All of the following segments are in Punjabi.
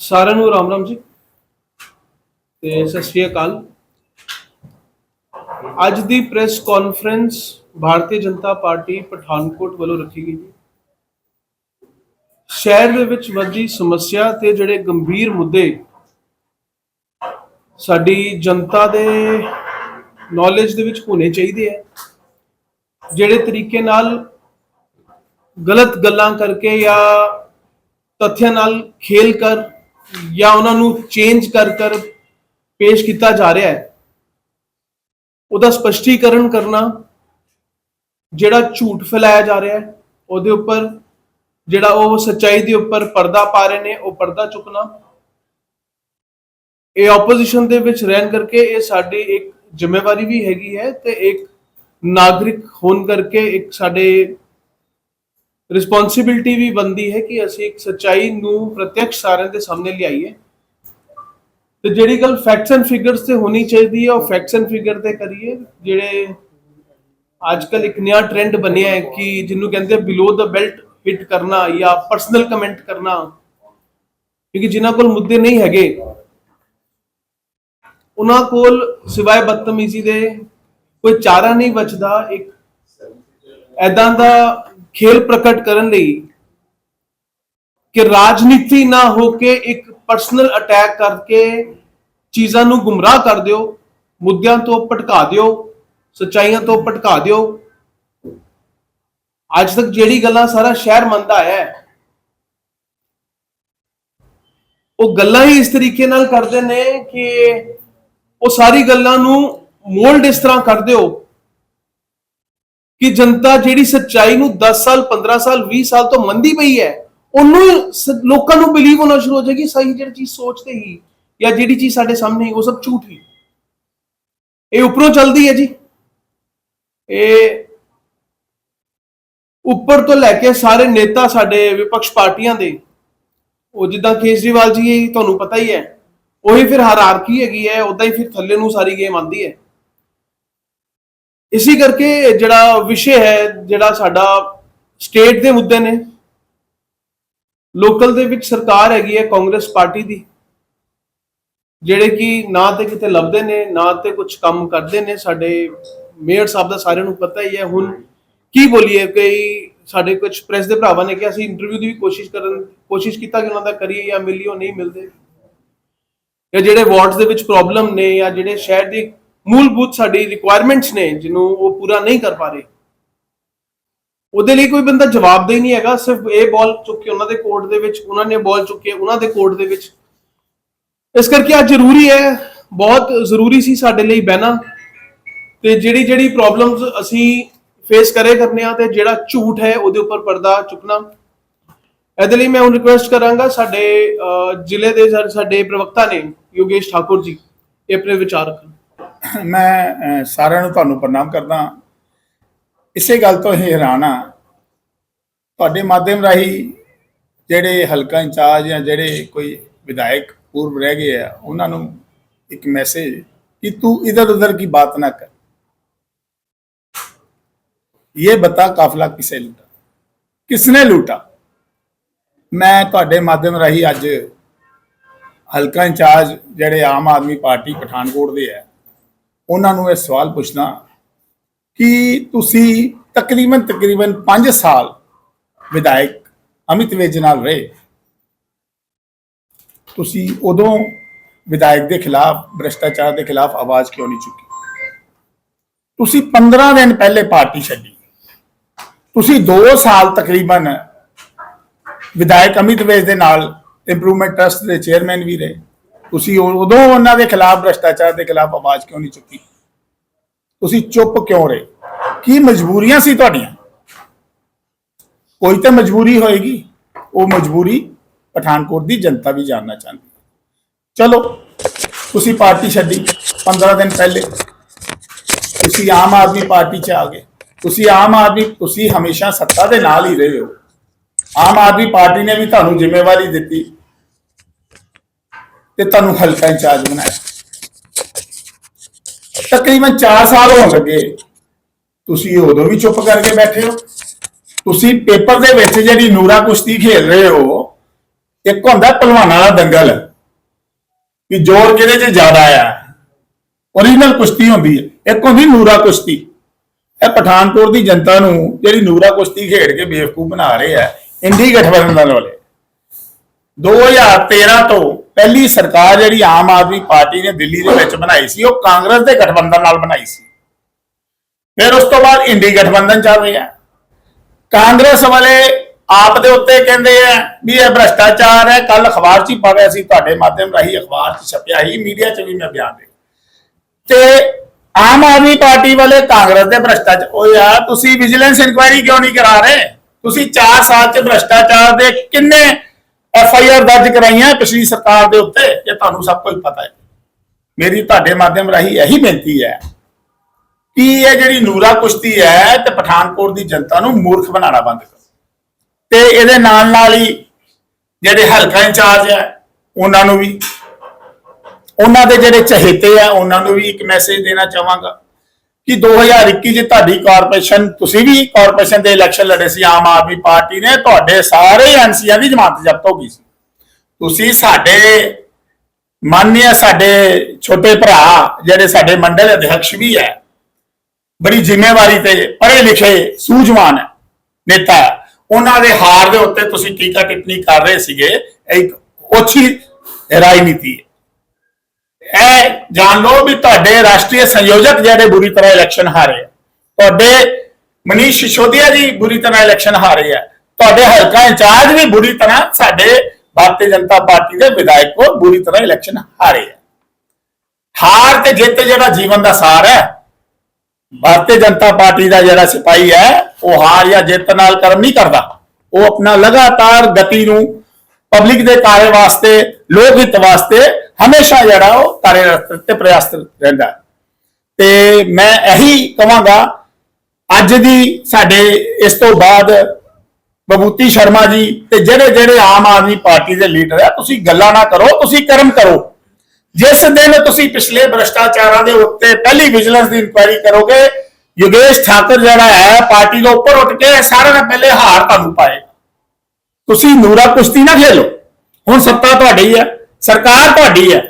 ਸਾਰਿਆਂ ਨੂੰ ਰਾਮ ਰਾਮ ਜੀ। ਤੇ ਸਤਿ ਸ਼੍ਰੀ ਅਕਾਲ। ਅੱਜ ਦੀ press conference Bharatiya Janata party Pathankot ਵੱਲੋਂ ਰੱਖੀ ਗਈ ਹੈ ਸ਼ਹਿਰ ਦੇ ਵਿੱਚ ਵੱਡੀ ਸਮੱਸਿਆ ਤੇ ਜਿਹੜੇ ਗੰਭੀਰ ਮੁੱਦੇ ਸਾਡੀ ਜਨਤਾ ਦੇ ਨੌਲੇਜ ਦੇ ਵਿੱਚ ਹੋਣੇ ਚਾਹੀਦੇ ਹੈ ਜਿਹੜੇ ਤਰੀਕੇ ਨਾਲ ਗਲਤ ਗੱਲਾਂ ਕਰਕੇ ਜਾਂ ਤੱਥਿਆਂ ਨਾਲ ਖੇਲ ਕਰ ਜਾਂ ਉਹਨਾਂ ਨੂੰ ਚੇਂਜ ਕਰ ਕਰ ਪੇਸ਼ ਕੀਤਾ ਜਾ ਰਿਹਾ ਹੈ। ਉਹਦਾ ਸਪਸ਼ਟੀਕਰਨ ਕਰਨਾ ਜਿਹੜਾ ਝੂਠ ਫੈਲਾਇਆ ਜਾ ਰਿਹਾ ਹੈ, ਉਹਦੇ ਉੱਪਰ ਜਿਹੜਾ ਉਹ ਸੱਚਾਈ ਦੇ ਉੱਪਰ ਪਰਦਾ ਪਾ ਰਹੇ ਨੇ, ਉਹ ਪਰਦਾ ਚੁੱਕਣਾ। ਇਹ ਆਪੋਜੀਸ਼ਨ ਦੇ ਵਿੱਚ ਰਹਿਣ ਕਰਕੇ ਇਹ ਸਾਡੀ ਇੱਕ ਜ਼ਿੰਮੇਵਾਰੀ ਵੀ ਹੈਗੀ ਹੈ ਤੇ ਇੱਕ ਨਾਗਰਿਕ ਹੋਣ ਕਰਕੇ ਇੱਕ ਸਾਡੇ ਰਿਸਪੌਂਸਿਬਿਲਟੀ ਵੀ ਬੰਦੀ ਹੈ ਕਿ ਅਸੀਂ ਇੱਕ ਸੱਚਾਈ ਨੂੰ ਪ੍ਰਤੱਖ ਸਾਰਿਆਂ ਦੇ ਸਾਹਮਣੇ ਲਿਆਈਏ। ਤੇ ਜਿਹੜੀ ਗੱਲ ਫੈਕਟਸ ਐਂਡ ਫਿਗਰਸ ਤੇ ਹੋਣੀ ਚਾਹੀਦੀ ਹੈ, ਉਹ ਫੈਕਟਸ ਐਂਡ ਫਿਗਰ ਤੇ ਕਰੀਏ। ਜਿਹੜੇ ਅੱਜ ਕੱਲ ਇੱਕ ਨਵਾਂ ਟ੍ਰੈਂਡ ਬਣਿਆ ਹੈ ਕਿ ਜਿਹਨੂੰ ਕਹਿੰਦੇ ਬਿਲੋ ਦਾ ਬੈਲਟ ਹਿੱਟ ਕਰਨਾ ਜਾਂ ਪਰਸਨਲ ਕਮੈਂਟ ਕਰਨਾ, ਕਿਉਂਕਿ ਜਿਨ੍ਹਾਂ ਕੋਲ ਮੁੱਦੇ ਨਹੀਂ ਹੈਗੇ, ਉਹਨਾਂ ਕੋਲ ਸਿਵਾਏ ਬਦਤਮੀਜ਼ੀ ਦੇ ਕੋਈ ਚਾਰਾ ਨਹੀਂ ਬਚਦਾ, ਇੱਕ ਐਦਾਂ ਦਾ ਖੇਲ ਪ੍ਰਗਟ ਕਰਨ ਲਈ ਕਿ ਰਾਜਨੀਤੀ ਨਾ ਹੋ ਕੇ ਇੱਕ ਪਰਸਨਲ ਅਟੈਕ ਕਰਕੇ ਚੀਜ਼ਾਂ ਨੂੰ ਗੁੰਮਰਾਹ ਕਰ ਦਿਓ, ਮੁੱਦਿਆਂ ਤੋਂ ਭਟਕਾ ਦਿਓ, ਸੱਚਾਈਆਂ ਤੋਂ ਭਟਕਾ ਦਿਓ। ਅੱਜ ਤੱਕ ਜਿਹੜੀ ਗੱਲਾਂ ਸਾਰਾ ਸ਼ਹਿਰ ਮੰਨਦਾ ਹੈ, ਉਹ ਗੱਲਾਂ ਹੀ ਇਸ ਤਰੀਕੇ ਨਾਲ ਕਰਦੇ ਨੇ ਕਿ ਉਹ ਸਾਰੀ ਗੱਲਾਂ ਨੂੰ ਮੋਲਡ ਇਸ ਤਰ੍ਹਾਂ ਕਰ ਦਿਓ ਕਿ ਜਨਤਾ ਜਿਹੜੀ ਸੱਚਾਈ ਨੂੰ 10 ਸਾਲ 15 ਸਾਲ 20 ਸਾਲ ਤੋਂ ਮੰਨਦੀ ਪਈ ਹੈ ਉਹਨੂੰ ਹੀ ਸ- ਲੋਕਾਂ ਨੂੰ ਬਿਲੀਵ ਹੋਣਾ ਸ਼ੁਰੂ ਹੋ ਜਾਏਗੀ ਸਹੀ ਜਿਹੜੀ ਚੀਜ਼ ਸੋਚਦੇ ਹੀ ਜਾਂ ਜਿਹੜੀ ਚੀਜ਼ ਸਾਡੇ ਸਾਹਮਣੇ ਹੀ, ਉਹ ਸਭ ਝੂਠ ਹੀ ਇਹ ਉੱਪਰੋਂ ਚੱਲਦੀ ਹੈ ਜੀ ਇਹ ਉੱਪਰ ਤੋਂ ਲੈ ਕੇ ਸਾਰੇ ਨੇਤਾ ਸਾਡੇ ਵਿਪਕਸ਼ ਪਾਰਟੀਆਂ ਦੇ ਉਹ ਜਿੱਦਾਂ ਕੇਜਰੀਵਾਲ ਜੀ ਇਹ ਤੁਹਾਨੂੰ ਪਤਾ ਹੀ ਹੈ ਉਹੀ ਫਿਰ ਹਾਇਰਾਰਕੀ ਹੈਗੀ ਹੈ ਉਦਾਂ ਹੀ ਫਿਰ ਥੱਲੇ ਨੂੰ ਸਾਰੀ ਗੇਮ ਆਂਦੀ ਹੈ ਇਸੇ ਕਰਕੇ ਜਿਹੜਾ ਵਿਸ਼ੇ ਹੈ, ਜਿਹੜਾ ਸਾਡਾ ਸਟੇਟ ਦੇ ਮੁੱਦੇ ਨੇ ਲੋਕਲ ਦੇ ਵਿੱਚ ਸਰਕਾਰ ਹੈਗੀ ਹੈ ਕਾਂਗਰਸ ਪਾਰਟੀ ਦੀ, ਜਿਹੜੇ ਕਿ ਨਾ ਤੇ ਕਿਤੇ ਲੱਭਦੇ ਨੇ, ਨਾ ਤੇ ਕੁਝ ਕੰਮ ਕਰਦੇ ਨੇ, ਸਾਡੇ ਮੇਅਰ ਸਾਹਿਬ ਦਾ ਸਾਰਿਆਂ ਨੂੰ ਪਤਾ ਹੀ ਹੈ। ਹੁਣ ਕੀ ਬੋਲੀਏ ਕਈ ਸਾਡੇ ਕੁਝ ਪ੍ਰੈਸ ਦੇ ਭਰਾਵਾਂ ਨੇ ਕਿ ਅਸੀਂ ਇੰਟਰਵਿਊ ਦੀ ਵੀ ਕੋਸ਼ਿਸ਼ ਕਰਨ, ਕੋਸ਼ਿਸ਼ ਕੀਤਾ ਕਿ ਉਹਨਾਂ ਦਾ ਕਰੀਏ ਜਾਂ ਮਿਲੀਏ, ਉਹ ਨਹੀਂ ਮਿਲਦੇ। ਜਾਂ ਜਿਹੜੇ ਵਾਰਡਸ ਦੇ ਵਿੱਚ ਪ੍ਰੋਬਲਮ ਨੇ ਜਾਂ ਜਿਹੜੇ ਸ਼ਹਿਰ ਦੀ ਮੂਲਭੂਤ ਸਾਡੀ ਰਿਕੁਆਇਰਮੈਂਟਸ ਨੇ ਜਿਹਨੂੰ ਉਹ ਪੂਰਾ ਨਹੀਂ ਕਰ ਪਾ ਰਹੇ। ਉਹਦੇ ਲਈ ਕੋਈ ਬੰਦਾ ਜਵਾਬਦੇਹ ਨਹੀਂ ਹੈਗਾ, ਸਿਰਫ ਇਹ ਬਾਲ ਚੁੱਕ ਕੇ ਉਹਨਾਂ ਦੇ ਕੋਰਟ ਦੇ ਵਿੱਚ, ਉਹਨਾਂ ਨੇ ਬਾਲ ਚੁੱਕੇ ਉਹਨਾਂ ਦੇ ਕੋਰਟ ਦੇ ਵਿੱਚ। ਇਸ ਕਰਕੇ ਅੱਜ ਜ਼ਰੂਰੀ ਹੈ, ਬਹੁਤ ਜ਼ਰੂਰੀ ਸੀ ਸਾਡੇ ਲਈ ਬਹਿਣਾ। ਤੇ ਜਿਹੜੀ ਜਿਹੜੀ ਪ੍ਰੋਬਲਮਸ ਅਸੀਂ ਫੇਸ ਕਰੇ ਕਰਨੇ ਆ ਤੇ ਜਿਹੜਾ ਝੂਠ ਹੈ ਉਹਦੇ ਉੱਪਰ ਪਰਦਾ ਚੁੱਕਣਾ। ਇਹਦੇ ਲਈ ਮੈਂ ਹੁਣ ਰਿਕੁਐਸਟ ਕਰਾਂਗਾ ਸਾਡੇ ਜ਼ਿਲ੍ਹੇ ਦੇ ਸਾਡੇ ਪ੍ਰਵਕਤਾ ਨੇ, ਯੋਗੇਸ਼ ਠਾਕੁਰ ਜੀ, ਇਹ ਆਪਣੇ ਵਿਚਾਰ ਰੱਖਣ। ਮੈਂ ਸਾਰਿਆਂ ਨੂੰ ਤੁਹਾਨੂੰ ਪ੍ਰਣਾਮ ਕਰਦਾ ਇਸੇ ਗੱਲ ਤੋਂ ਹੀ ਹੈਰਾਨ ਆ ਤੁਹਾਡੇ ਮਾਧਿਅਮ ਰਾਹੀਂ ਜਿਹੜੇ ਹਲਕਾ ਇੰਚਾਰਜ ਜਾਂ ਜਿਹੜੇ ਕੋਈ ਵਿਧਾਇਕ ਪੂਰਵ ਰਹਿ ਗਏ ਆ, ਉਹਨਾਂ ਨੂੰ ਇੱਕ ਮੈਸੇਜ ਕਿ ਤੂੰ ਇਧਰ ਉਧਰ ਕੀ ਬਾਤ ਨਾ ਕਰ। ਇਹ ਬਤਾ ਕਾਫਲਾ ਕਿਸੇ ਲੁੱਟਾ। ਕਿਸਨੇ ਲੁੱਟਾ? ਮੈਂ ਤੁਹਾਡੇ ਮਾਧਿਅਮ ਰਾਹੀਂ ਅੱਜ ਹਲਕਾ ਇੰਚਾਰਜ ਜਿਹੜੇ ਆਮ ਆਦਮੀ ਪਾਰਟੀ ਪਠਾਨਕੋਟ ਦੇ ਆ ਉਹਨਾਂ ਨੂੰ ਇਹ ਸਵਾਲ ਪੁੱਛਣਾ ਕਿ ਤੁਸੀਂ ਤਕਰੀਬਨ ਤਕਰੀਬਨ 5 ਸਾਲ ਵਿਧਾਇਕ ਅਮਿਤ ਵੇਜ ਨਾਲ ਰਹੇ। ਤੁਸੀਂ ਉਦੋਂ ਵਿਧਾਇਕ ਦੇ ਖਿਲਾਫ, ਭ੍ਰਿਸ਼ਟਾਚਾਰ ਦੇ ਖਿਲਾਫ ਆਵਾਜ਼ ਕਿਉਂ ਨਹੀਂ ਚੁੱਕੀ? ਤੁਸੀਂ 15 ਦਿਨ ਪਹਿਲੇ ਪਾਰਟੀ ਛੱਡੀ। ਤੁਸੀਂ 2 ਸਾਲ ਤਕਰੀਬਨ ਵਿਧਾਇਕ ਅਮਿਤ ਵੇਜ ਦੇ ਨਾਲ ਇੰਪਰੂਵਮੈਂਟ ਟਰਸਟ ਦੇ ਚੇਅਰਮੈਨ ਵੀ ਰਹੇ। ਤੁਸੀਂ ਉਦੋਂ ਉਹਨਾਂ ਦੇ ਖਿਲਾਫ ਭ੍ਰਿਸ਼ਟਾਚਾਰ ਦੇ ਖਿਲਾਫ ਆਵਾਜ਼ ਕਿਉਂ ਨਹੀਂ ਚੁੱਕੀ? ਤੁਸੀਂ ਚੁੱਪ ਕਿਉਂ ਰਹੇ? ਕੀ ਮਜਬੂਰੀਆਂ ਸੀ ਤੁਹਾਡੀਆਂ? ਕੋਈ ਤਾਂ ਮਜਬੂਰੀ ਹੋਏਗੀ। ਉਹ ਮਜਬੂਰੀ ਪਠਾਨਕੋਟ ਦੀ ਜਨਤਾ ਵੀ ਜਾਣਨਾ ਚਾਹੁੰਦੀ ਚਲੋ, ਤੁਸੀਂ ਪਾਰਟੀ ਛੱਡੀ 15 ਦਿਨ ਪਹਿਲੇ। ਤੁਸੀਂ ਆਮ ਆਦਮੀ ਪਾਰਟੀ 'ਚ ਆ ਗਏ। ਤੁਸੀਂ ਆਮ ਆਦਮੀ, ਤੁਸੀਂ ਹਮੇਸ਼ਾ ਸੱਤਾ ਦੇ ਨਾਲ ਹੀ ਰਹੇ ਹੋ। ਆਮ ਆਦਮੀ ਪਾਰਟੀ ਨੇ ਵੀ ਤੁਹਾਨੂੰ ਜ਼ਿੰਮੇਵਾਰੀ ਦਿੱਤੀ। ਤੇ ਤੁਹਾਨੂੰ ਹਲਕਾ ਇੰਚਾਰਜ ਬਣਾਇਆ। ਤਕਰੀਬਨ 4 ਸਾਲ ਹੋਣ ਲੱਗੇ। ਤੁਸੀਂ ਉਦੋਂ ਵੀ ਚੁੱਪ ਕਰਕੇ ਬੈਠੇ ਹੋ। ਤੁਸੀਂ ਪੇਪਰ ਦੇ ਵਿੱਚ ਜਿਹੜੀ ਨੂਰਾ ਕੁਸ਼ਤੀ ਖੇਡ ਰਹੇ ਹੋ, ਇੱਕ ਹੁੰਦਾ ਪਹਿਲਵਾਨਾਂ ਦਾ ਦੰਗਲ। ਕਿ ਜ਼ੋਰ ਕਿਹਦੇ 'ਚ ਜ਼ਿਆਦਾ ਆ? ਓਰੀਜਨਲ ਕੁਸ਼ਤੀ ਹੁੰਦੀ ਹੈ। ਇੱਕ ਹੁੰਦੀ ਨੂਰਾ ਕੁਸ਼ਤੀ। ਇਹ ਪਠਾਨਕੋਟ ਦੀ ਜਨਤਾ ਨੂੰ ਜਿਹੜੀ ਨੂਰਾ ਕੁਸ਼ਤੀ ਖੇਡ ਕੇ ਬੇਵਕੂਫ ਬਣਾ ਰਹੇ ਆ ਇੰਡੀ ਗਠਬੰਧਨ ਵਾਲੇ 2013 ਤੋਂ ਪਹਿਲੀ ਸਰਕਾਰ ਜਿਹੜੀ ਆਮ ਆਦਮੀ ਪਾਰਟੀ ਨੇ ਦਿੱਲੀ ਦੇ ਵਿੱਚ ਬਣਾਈ ਸੀ, ਉਹ ਕਾਂਗਰਸ ਦੇ ਗਠਬੰਧਨ ਨਾਲ ਬਣਾਈ ਸੀ। ਫਿਰ ਉਸ ਤੋਂ ਬਾਅਦ ਇੰਡੀ ਗਠਬੰਧਨ ਚੱਲ ਰਿਹਾ ਕਾਂਗਰਸ ਵਾਲੇ ਆਪ ਦੇ ਉੱਤੇ ਕਹਿੰਦੇ ਆ ਵੀ ਇਹ ਭ੍ਰਸ਼ਟਾਚਾਰ ਹੈ ਕੱਲ ਅਖਬਾਰ 'ਚ ਹੀ ਪੜ੍ਹਿਆ ਸੀ, ਤੁਹਾਡੇ ਮਾਧਿਅਮ ਰਾਹੀਂ ਅਖਬਾਰ 'ਚ ਛਪਿਆ ਸੀ, ਮੀਡੀਆ 'ਚ ਵੀ ਮੈਂ ਬਿਆਨ ਦੇ। ਤੇ ਆਮ ਆਦਮੀ ਪਾਰਟੀ ਵਾਲੇ ਕਾਂਗਰਸ ਦੇ ਭ੍ਰਸ਼ਟਾਚਾਰ ਉਹ ਯਾਰ ਤੁਸੀਂ ਵਿਜੀਲੈਂਸ ਇਨਕੁਆਇਰੀ ਕਿਉਂ ਨਹੀਂ ਕਰਾ ਰਹੇ? ਤੁਸੀਂ 4 ਸਾਲ 'ਚ ਭ੍ਰਸ਼ਟਾਚਾਰ ਦੇ ਕਿੰਨੇ ਐਫ ਆਈ ਆਰ ਦਰਜ ਕਰਾਈਆਂ ਪਿਛਲੀ ਸਰਕਾਰ ਦੇ ਉੱਤੇ, ਇਹ ਤੁਹਾਨੂੰ ਸਭ ਕੁਝ ਪਤਾ ਹੈ। ਮੇਰੀ ਤੁਹਾਡੇ ਮਾਧਿਅਮ ਰਾਹੀਂ ਇਹੀ ਬੇਨਤੀ ਹੈ ਕਿ ਇਹ ਜਿਹੜੀ ਨੂਰਾ ਕੁਸ਼ਤੀ ਹੈ ਤੇ ਪਠਾਨਕੋਟ ਦੀ ਜਨਤਾ ਨੂੰ ਮੂਰਖ ਬਣਾਉਣਾ ਬੰਦ ਕਰੋ। ਤੇ ਇਹਦੇ ਨਾਲ ਨਾਲ ਹੀ ਜਿਹੜੇ ਹਲਕਾ ਇੰਚਾਰਜ ਹੈ, ਉਹਨਾਂ ਨੂੰ ਵੀ, ਉਹਨਾਂ ਦੇ ਜਿਹੜੇ ਚਹੇਤੇ ਆ, ਉਹਨਾਂ ਨੂੰ ਵੀ ਇੱਕ ਮੈਸੇਜ ਦੇਣਾ ਚਾਹਾਂਗਾ। ਕਿ 2021 ਚ ਤੁਹਾਡੀ ਕਾਰਪੋਰੇਸ਼ਨ ਤੁਸੀਂ ਵੀ ਕਾਰਪੋਰੇਸ਼ਨ ਦੇ ਇਲੈਕਸ਼ਨ ਲੜੇ ਸੀ, ਆਮ ਆਦਮੀ ਪਾਰਟੀ ਨੇ, ਤੁਹਾਡੇ ਸਾਰੇ ਐਮਸੀਆਂ ਦੀ ਜ਼ਮਾਨਤ ਜ਼ਬਤ ਹੋ ਗਈ ਸੀ ਤੁਸੀਂ ਸਾਡੇ ਮਾਨਨੀय ਸਾਡੇ ਛੋਟੇ ਭਰਾ, ਜਿਹੜੇ ਸਾਡੇ ਮੰਡਲ ਅਧਿਕਸ਼ ਵੀ ਹੈ, ਬੜੀ ਜ਼ਿੰਮੇਵਾਰੀ ਤੇ ਪੜ੍ਹੇ ਲਿਖੇ ਸੂਝਵਾਨ ਨੇਤਾ ਹੈ। ਉਹਨਾਂ ਦੇ ਹਾਰ ਦੇ ਉੱਤੇ ਤੁਸੀਂ ਟੀਕਾ ਟਿੱਪਣੀ ਕਰ ਰਹੇ ਸੀਗੇ, ਇਹ ਇੱਕ ਓਛੀ ਰਾਜਨੀਤੀ ਹੈ ਇਹ ਜਾਣ ਲਓ ਵੀ ਤੁਹਾਡੇ ਰਾਸ਼ਟਰੀ ਸੰਯੋਜਕ ਜਿਹੜੇ ਬੁਰੀ ਤਰ੍ਹਾਂ ਇਲੈਕਸ਼ਨ ਹਾਰੇ ਆ। ਤੁਹਾਡੇ ਮਨੀਸ਼ ਸਿਸੋਦੀਆ ਜੀ ਬੁਰੀ ਤਰ੍ਹਾਂ ਇਲੈਕਸ਼ਨ ਹਾਰੇ ਆ। ਤੁਹਾਡੇ ਹਲਕਾ ਇੰਚਾਰਜ ਵੀ ਬੁਰੀ ਤਰ੍ਹਾਂ ਸਾਡੇ ਭਾਰਤੀ ਜਨਤਾ ਪਾਰਟੀ ਦੇ ਵਿਧਾਇਕ ਕੋ ਬੁਰੀ ਤਰ੍ਹਾਂ ਇਲੈਕਸ਼ਨ ਹਾਰੇ ਆ। ਹਾਰ ਤੇ ਜਿੱਤ ਜਿਹੜਾ ਜੀਵਨ ਦਾ ਸਾਰ ਹੈ, ਭਾਰਤੀ ਜਨਤਾ ਪਾਰਟੀ ਦਾ ਜਿਹੜਾ ਸਿਪਾਹੀ ਹੈ, ਉਹ ਹਾਰ ਜਾਂ ਜਿੱਤ ਨਾਲ ਕਰਮ ਨਹੀਂ ਕਰਦਾ। ਉਹ ਆਪਣਾ ਲਗਾਤਾਰ ਗਤੀ ਨੂੰ ਪਬਲਿਕ ਦੇ ਕਾਰੇ ਵਾਸਤੇ, ਲੋਕ ਹਿੱਤ ਵਾਸਤੇ ਹਮੇਸ਼ਾ ਜਿਹੜਾ ਉਹ ਕਾਰਜਰਤ ਤੇ ਪ੍ਰਯਾਸਤ ਰਹਿੰਦਾ ਤੇ ਮੈਂ ਇਹੀ ਕਹਾਂਗਾ, ਅੱਜ ਦੀ ਸਾਡੇ ਇਸ ਤੋਂ ਬਾਅਦ ਬਬੂਤੀ ਸ਼ਰਮਾ ਜੀ ਤੇ ਜਿਹੜੇ ਜਿਹੜੇ ਆਮ ਆਦਮੀ ਪਾਰਟੀ ਦੇ ਲੀਡਰ ਆ, ਤੁਸੀਂ ਗੱਲਾਂ ਨਾ ਕਰੋ, ਤੁਸੀਂ ਕਰਮ ਕਰੋ। ਜਿਸ ਦਿਨ ਤੁਸੀਂ ਪਿਛਲੇ ਭ੍ਰਸ਼ਟਾਚਾਰਾਂ ਦੇ ਉੱਤੇ ਪਹਿਲੀ ਵਿਜੀਲੈਂਸ ਦੀ ਇਨਕੁਆਇਰੀ ਕਰੋਗੇ, ਯੋਗੇਸ਼ ਠਾਕਰ ਜਿਹੜਾ ਹੈ, ਪਾਰਟੀ ਤੋਂ ਉੱਪਰ ਉੱਠ ਕੇ ਸਾਰਿਆਂ ਨਾਲ ਪਹਿਲੇ ਹਾਰ ਤੁਹਾਨੂੰ ਪਾਏਗਾ ਤੁਸੀਂ ਨੂਰਾ ਕੁਸ਼ਤੀ ਨਾ ਖੇਲੋ। ਹੁਣ ਸੱਤਾ ਤੁਹਾਡੀ ਹੈ। ਸਰਕਾਰ ਤੁਹਾਡੀ ਹੈ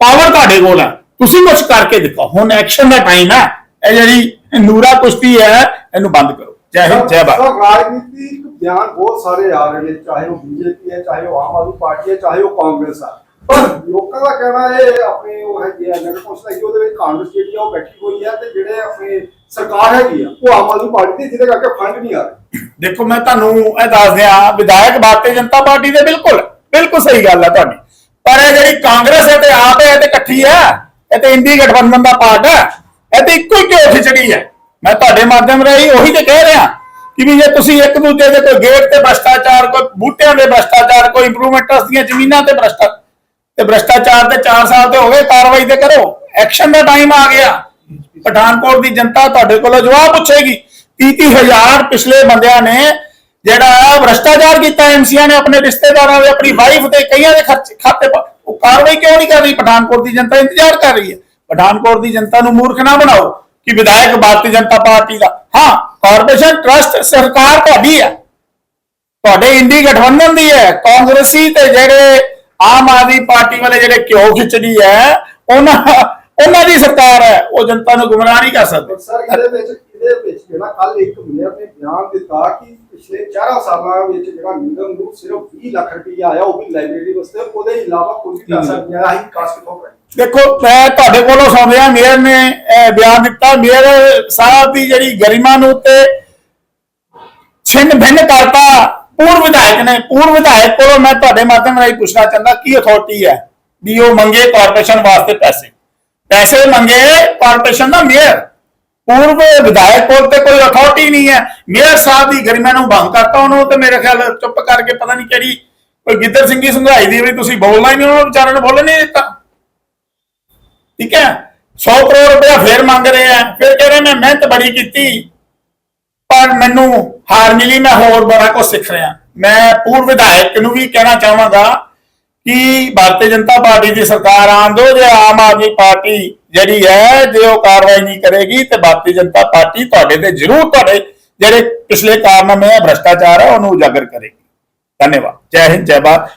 ਪਾਵਰ ਤੁਹਾਡੇ ਕੋਲ ਹੈ। ਤੁਸੀਂ ਕੁਝ ਕਰਕੇ ਦਿਖਾਓ। ਹੁਣ ਐਕਸ਼ਨ ਦਾ ਟਾਈਮ ਹੈ। ਇਹ ਜਿਹੜੀ ਨੂਰਾ ਕੁਸ਼ਤੀ ਹੈ ਇਹਨੂੰ ਬੰਦ ਕਰੋ। ਜੈ ਹਿੰਦ ਜੈ ਭਾਰਤ। ਸਰ ਰਾਜਨੀਤਿਕ ਬਿਆਨ ਬਹੁਤ ਸਾਰੇ ਆ ਰਹੇ ਨੇ ਚਾਹੇ ਉਹ ਬੀਜੇਪੀ ਹੈ ਚਾਹੇ ਉਹ ਆਮ ਆਦਮੀ ਪਾਰਟੀ ਹੈ ਚਾਹੇ ਉਹ ਕਾਂਗਰਸ ਆ ਪਰ ਲੋਕਾਂ ਦਾ ਕਹਿਣਾ ਇਹ ਆਪਣੇ ਉਹ ਹੈਗੀ ਆ ਨਗਰ ਕੌਂਸਲ ਹੈਗੀ ਉਹਦੇ ਵਿੱਚ ਕਾਂਗਰਸ ਜਿਹੜੀ ਆ ਉਹ ਬੈਠੀ ਹੋਈ ਹੈ ਤੇ ਜਿਹੜੇ ਆਪਣੇ ਸਰਕਾਰ ਹੈਗੀ ਆ ਉਹ ਆਮ ਆਦਮੀ ਪਾਰਟੀ ਦੀ ਜਿਹਦੇ ਕਰਕੇ ਫੰਡ ਨਹੀਂ ਆ ਰਹੇ। ਦੇਖੋ ਮੈਂ ਤੁਹਾਨੂੰ ਇਹ ਦੱਸ ਦਿਆਂ ਵਿਧਾਇਕ ਭਾਰਤੀ ਜਨਤਾ ਪਾਰਟੀ ਦੇ ਬਿਲਕੁਲ ਬਿਲਕੁਲ ਸਹੀ ਗੱਲ ਹੈ ਤੁਹਾਡੀ। ਪਰ ਇਹ ਜਿਹੜੀ ਕਾਂਗਰਸ ਹੈ ਤੇ ਆਪ ਹੈ ਤੇ ਇਕੱਠੀ ਹੈ, ਇਹ ਤੇ ਇੰਡੀ ਗਠਬੰਧਨ ਦਾ ਪਾਰਟ ਹੈ, ਇਹ ਤੇ ਇੱਕੋ ਹੀ ਘਿਓ ਖਿਚੜੀ ਹੈ। ਮੈਂ ਤੁਹਾਡੇ ਮਾਧਿਅਮ ਰਾਹੀਂ ਉਹੀ ਤੇ ਕਹਿ ਰਿਹਾ ਕਿ ਵੀ ਜੇ ਤੁਸੀਂ ਇੱਕ ਦੂਜੇ ਦੇ ਕੋਈ ਗੇਟ ਤੇ ਭ੍ਰਸ਼ਟਾਚਾਰ, ਕੋਈ ਬੂਟਿਆਂ ਦੇ ਭ੍ਰਸ਼ਟਾਚਾਰ, ਕੋਈ ਇੰਪਰੂਵਮੈਂਟਸ ਦੀਆਂ ਜ਼ਮੀਨਾਂ ਤੇ ਭ੍ਰਸ਼ਟਾਚਾਰ ਤੇ ਭ੍ਰਸ਼ਟਾਚਾਰ ਤੇ 4 ਸਾਲ ਤੇ ਹੋ ਗਏ ਕਾਰਵਾਈ ਤੇ ਕਰੋ। ਐਕਸ਼ਨ ਦਾ ਟਾਈਮ ਆ ਗਿਆ। ਪਠਾਨਕੋਟ ਦੀ ਜਨਤਾ ਤੁਹਾਡੇ ਕੋਲੋਂ ਜਵਾਬ ਪੁੱਛੇਗੀ। 30 ਹਜ਼ਾਰ ਪਿਛਲੇ ਬੰਦਿਆਂ ਨੇ ਜਿਹੜਾ ਭ੍ਰਸ਼ਟਾਚਾਰ ਕੀਤਾ, ਐਮਸੀਆਂ ਨੇ ਆਪਣੇ ਰਿਸ਼ਤੇਦਾਰਾਂ ਦੇ, ਆਪਣੀ ਵਾਈਫ ਤੇ ਕਈਆਂ ਦੇ ਖਰਚ, ਖਾਤੇ ਉਹ ਕਾਰਵਾਈ ਕਿਉਂ ਨਹੀਂ ਕਰ ਰਹੀ? ਪਠਾਨਕੋਟ ਦੀ ਜਨਤਾ ਇੰਤਜ਼ਾਰ ਕਰ ਰਹੀ ਹੈ। ਪਠਾਨਕੋਟ ਦੀ ਜਨਤਾ ਨੂੰ ਮੂਰਖ ਨਾ ਬਣਾਓ ਕਿ ਵਿਧਾਇਕ ਭਾਰਤੀ ਜਨਤਾ ਪਾਰਟੀ ਦਾ। ਹਾਂ ਕਾਰਪੋਰੇਸ਼ਨ ਟਰਸਟ ਸਰਕਾਰ ਤੁਹਾਡੀ ਹੈ। ਤੁਹਾਡੇ ਇੰਡੀ ਗਠਬੰਧਨ ਦੀ ਹੈ। ਕਾਂਗਰਸੀ ਤੇ ਜਿਹੜੇ ਆਮ ਆਦਮੀ ਪਾਰਟੀ ਵਾਲੇ ਜਿਹੜੇ ਘਿਓ ਖਿਚੜੀ ਹੈ, ਉਹਨਾਂ ਉਹਨਾਂ ਦੀ ਸਰਕਾਰ ਹੈ। ਉਹ ਜਨਤਾ ਨੂੰ ਗੁੰਮਰਾਹ ਨਹੀਂ ਕਰ ਸਕਦੇ। ਸਰ, ਇਹਦੇ ਵਿੱਚ ਇਹਦੇ ਵਿੱਚ ਜਿਹੜਾ ਕੱਲ ਇੱਕ ਮੇਅਰ ਨੇ ਬਿਆਨ ਦਿੱਤਾ ਕਿ ਪਿਛਲੇ 4 ਸਾਲਾਂ ਵਿੱਚ ਜਿਹੜਾ ਨਿਗਮ ਨੂੰ ਸਿਰਫ 20 ਲੱਖ ਰੁਪਈਆ ਆਇਆ, ਉਹ ਵੀ ਲਾਇਬ੍ਰੇਰੀ ਵਾਸਤੇ। ਉਹਦੇ ਇਲਾਵਾ ਕੋਈ ਪੈਸਾ ਨਹੀਂ ਆਇਆ, ਅਸੀਂ ਕਾਸ ਕਿਥੋਂ ਕਰਾਂਗੇ ਦੇਖੋ, ਮੈਂ ਤੁਹਾਡੇ ਕੋਲੋਂ ਸੁਣ ਮੇਅਰ ਨੇ ਬਿਆਨ ਦਿੱਤਾ। ਮੇਅਰ ਸਾਹਿਬ ਦੀ ਜਿਹੜੀ ਗਰਿਮਾ ਨੂੰ ਤੇ ਛਿੰਨ ਭਿੰਨ ਕਰਤਾ, ਪੂਰਵ ਵਿਧਾਇਕ ਨੇ। ਪੂਰਵ ਵਿਧਾਇਕ ਕੋਲੋਂ ਮੈਂ ਤੁਹਾਡੇ ਮਾਧਿਅਮ ਰਾਹੀਂ ਪੁੱਛਣਾ ਚਾਹੁੰਦਾ, ਕੀ ਅਥਾਰਟੀ ਹੈ? ਵੀ ਉਹ ਮੰਗੇ ਕਾਰਪੋਰੇਸ਼ਨ ਵਾਸਤੇ ਪੈਸੇ। ਪੈਸੇ ਮੰਗੇ ਕਾਰਪੋਰੇਸ਼ਨ ਦਾ ਮੇਅਰ। ਪੂਰਵ ਵਿਧਾਇਕ ਕੋਲ ਤੇ ਕੋਈ ਅਥਾਰਟੀ ਨਹੀਂ ਹੈ। ਮੇਅਰ ਸਾਹਿਬ ਦੀ ਗਰਿਮਾ ਨੂੰ ਭੰਗ ਕਰਤਾ ਉਹਨੂੰ ਤੇ ਮੇਰੇ ਖਿਆਲ ਚੁੱਪ ਕਰਕੇ ਪਤਾ ਨਹੀਂ ਕਿਹੜੀ ਕੋਈ ਸਿੰਘ ਸਿੰਘੀ ਸੰਘਾਈ ਦੀ ਵੀ ਤੁਸੀਂ ਬੋਲਣਾ ਹੀ ਨਹੀਂ, ਉਹਨਾਂ ਵਿਚਾਰਿਆਂ ਨੂੰ ਬੋਲਣ ਨਹੀਂ ਦਿੱਤਾ। ਠੀਕ ਹੈ? 100 ਕਰੋੜ ਰੁਪਇਆ ਫੇਰ ਮੰਗ ਰਹੇ ਆ। ਫਿਰ ਕਹਿ ਰਹੇ ਮੈਂ ਮਿਹਨਤ ਬੜੀ ਕੀਤੀ, ਪਰ ਮੈਨੂੰ ਹਾਰ ਮਿਲੀ, ਮੈਂ ਹੋਰ ਬੜਾ ਕੁਝ ਸਿੱਖ ਰਿਹਾ। ਮੈਂ ਪੂਰਵ ਵਿਧਾਇਕ ਨੂੰ ਵੀ ਕਹਿਣਾ ਚਾਹਾਂਗਾ ਕਿ ਭਾਰਤੀ ਜਨਤਾ ਪਾਰਟੀ ਦੀ ਸਰਕਾਰ ਆਉਣ ਦਿਓ ਜੇ ਆਮ ਆਦਮੀ ਪਾਰਟੀ ਜਿਹੜੀ ਹੈ, ਜੇ ਉਹ ਕਾਰਵਾਈ ਨਹੀਂ ਕਰੇਗੀ ਤੇ ਭਾਰਤੀ ਜਨਤਾ ਪਾਰਟੀ ਤੁਹਾਡੇ ਤੇ ਜ਼ਰੂਰ ਤੁਹਾਡੇ ਜਿਹੜੇ ਪਿਛਲੇ ਕਾਰਨਾਮੇ ਆ, ਭ੍ਰਸ਼ਟਾਚਾਰ ਹੈ ਉਹਨੂੰ ਉਜਾਗਰ ਕਰੇਗੀ। ਧੰਨਵਾਦ। ਜੈ ਹਿੰਦ, ਜੈ ਭਾਰਤ।